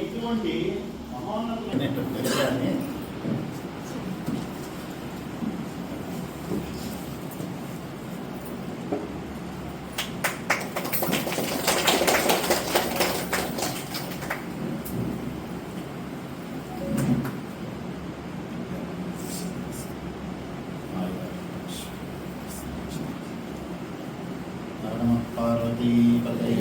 ఇటువంటి సమానమైనటువంటి విషయాన్ని पार्वती पते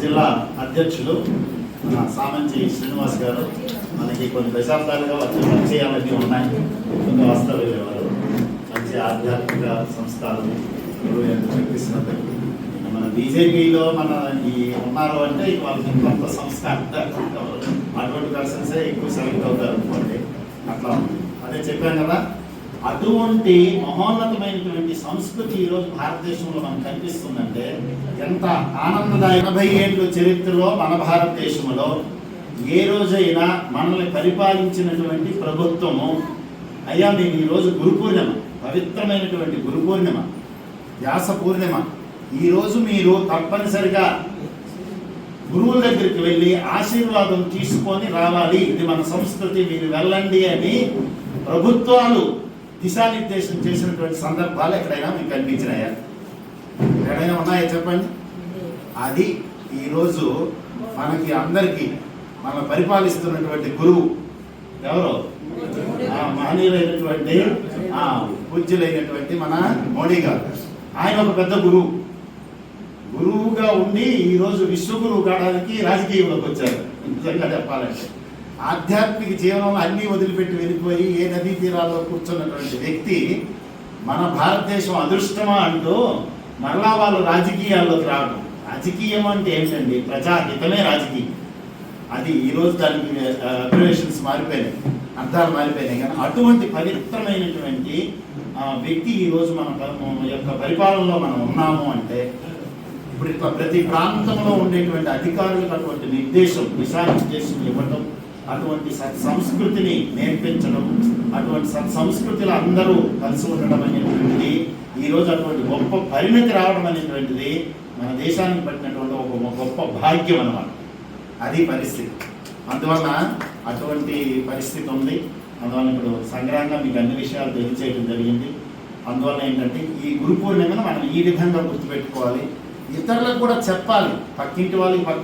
జిల్లా అధ్యక్షులు మన సామంచి శ్రీనివాస్ గారు. మనకి కొన్ని దశాబ్దాలుగా వచ్చే పరిచయాలన్నీ ఉన్నాయి. కొన్ని వస్తూ వెళ్ళేవారు మంచి ఆధ్యాత్మిక సంస్థలు చూపిస్తున్నట్టు మన బీజేపీలో మన ఈ ఉన్నారు అంటే వాళ్ళకి కొంత సంస్థ అటువంటి పర్సన్సే ఎక్కువ సెలెక్ట్ అవుతారు అనుకోండి. అట్లా అదే చెప్పాను కదా అటువంటి మహోన్నతమైనటువంటి సంస్కృతి ఈరోజు భారతదేశంలో మనకు కనిపిస్తుందంటే ఎంత ఆనందదాయ ఎనభై ఏళ్ళ చరిత్రలో మన భారతదేశంలో ఏ రోజైనా మనల్ని పరిపాలించినటువంటి ప్రభుత్వము అయ్యా మేము ఈరోజు గురు పూర్ణిమ పవిత్రమైనటువంటి గురు పూర్ణిమ వ్యాస పూర్ణిమ. ఈరోజు మీరు తప్పనిసరిగా గురువుల దగ్గరికి వెళ్ళి ఆశీర్వాదం తీసుకొని రావాలి. ఇది మన సంస్కృతి మీరు వెళ్ళండి అని ప్రభుత్వాలు దిశానిర్దేశం చేసినటువంటి సందర్భాలు ఎక్కడైనా మీకు కనిపించినాయా ఎక్కడైనా ఉన్నాయా చెప్పండి? అది ఈరోజు మనకి అందరికీ మన పరిపాలిస్తున్నటువంటి గురువు ఎవరు? ఆ మహనీయులైనటువంటి ఆ పూజ్యులైనటువంటి మన మోడీ గారు. ఆయన ఒక పెద్ద గురువు. గురువుగా ఉండి ఈరోజు విశ్వగురువు కావడానికి రాజకీయంలోకి వచ్చారు. నిజంగా చెప్పాలంటే. ఆధ్యాత్మిక జీవనంలో అన్నీ వదిలిపెట్టి వెళ్ళిపోయి ఏ నదీ తీరాల్లో కూర్చున్నటువంటి వ్యక్తి మన భారతదేశం అదృష్టమా అంటూ మరలా వాళ్ళు రాజకీయాల్లోకి రావడం. రాజకీయం అంటే ఏంటండి? ప్రజాహితమే రాజకీయం. అది ఈరోజు దానికి అబ్రివేషన్స్ మారిపోయినాయి. అర్థాలు మారిపోయినాయి. కానీ అటువంటి పవిత్రమైనటువంటి వ్యక్తి ఈరోజు మన యొక్క పరిపాలనలో మనం ఉన్నాము అంటే ఇప్పుడు ప్రతి ప్రాంతంలో ఉండేటువంటి అధికారులకు అటువంటి నిర్దేశం దిశానిర్దేశం ఇవ్వటం అటువంటి సంస్కృతిని నేర్పించడం అటువంటి సత్ సంస్కృతిలో అందరూ కలిసి ఉండడం అనేటువంటిది ఈరోజు అటువంటి గొప్ప పరిణతి రావడం అనేటువంటిది మన దేశానికి పట్టినటువంటి ఒక గొప్ప భాగ్యం అనమాట అది పరిస్థితి. అందువల్ల అటువంటి పరిస్థితి ఉంది. అందువల్ల ఇప్పుడు సంగ్రహంగా మీకు అన్ని విషయాలు తెలియచేయడం జరిగింది. అందువల్ల ఏంటంటే ఈ గురు పూర్ణిమను మనం ఈ విధంగా గుర్తుపెట్టుకోవాలి. ఇతరులకు కూడా చెప్పాలి. పక్కింటి వాళ్ళకి పక్క